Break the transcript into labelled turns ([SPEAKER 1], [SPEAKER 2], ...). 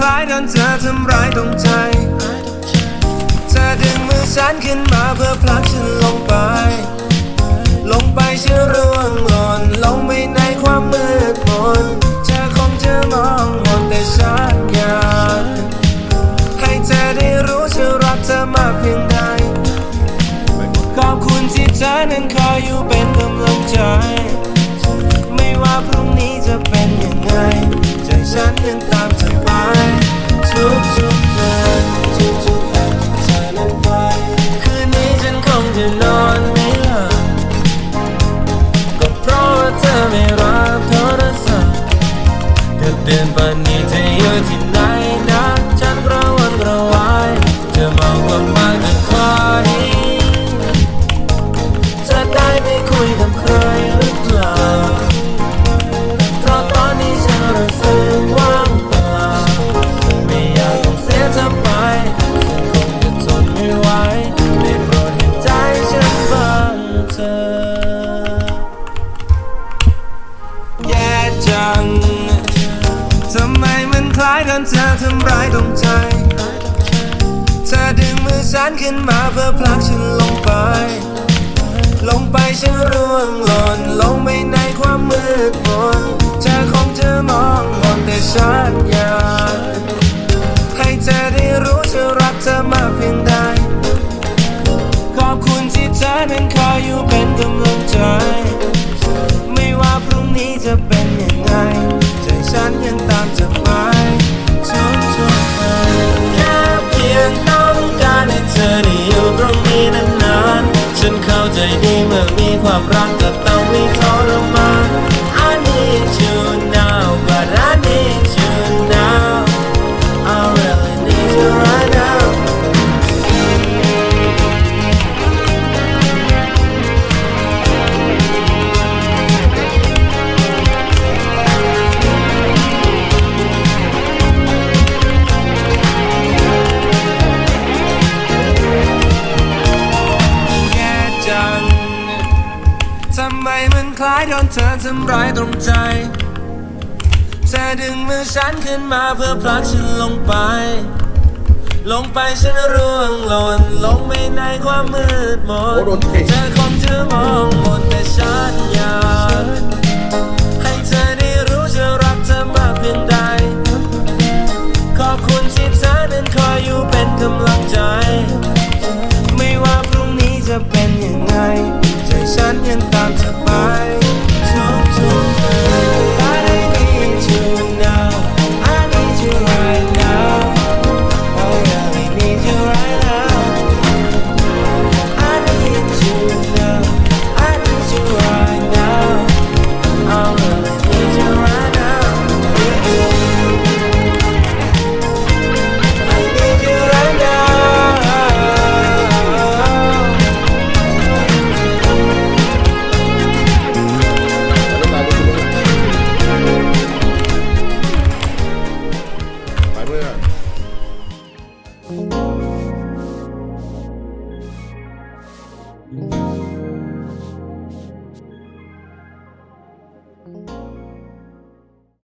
[SPEAKER 1] คล้ายโดนเธอทำร้ายตรงใจ เธอดึงมือฉันขึ้นมาเพื่อพลักฉันลงไป ลงไปเชื่อร่วงหล่นลงไปในความมืดมนเธอคงจะมองหมดแต่ฉันอยากให้เธอได้รู้ฉันรักเธอมากเพียงใดขอบคุณที่เธอนั้นคอยอยู่เป็นกำลังใจ ไม่ว่าพรุ่งนี้จะเป็นยังไงใจฉันยังตามเธอ ไล้ายกันเธอทำร้ายตรงใจเธอดึงมือฉันขึ้นมาเพื่อผลักฉันลงไป ลงไปฉันร่วงหล่นลงไปในความมืดมนเธอคงจะมองมนแต่ฉันอยากให้เธอได้รู้ฉันรักเธอมากเพียงใดขอบคุณที่เธอนั้นคอยอยู่เป็นกำลัง ใจดีเมื่อมีความรัก คล้ายโดนเธอทำร้ายตรงใจเธอดึงมือฉันขึ้นมาเพื่อผลักฉันลงไป ลงไปฉันร่วงหล่นลงไปในความมืดมนโอ้โดนเตะเธอคงจะมองมนแต่ฉันอยากให้เธอได้รู้ฉันรักเธอมากเพียงใด ขอบคุณที่เธอนั้นคอยอยู่เป็นกำลังใจ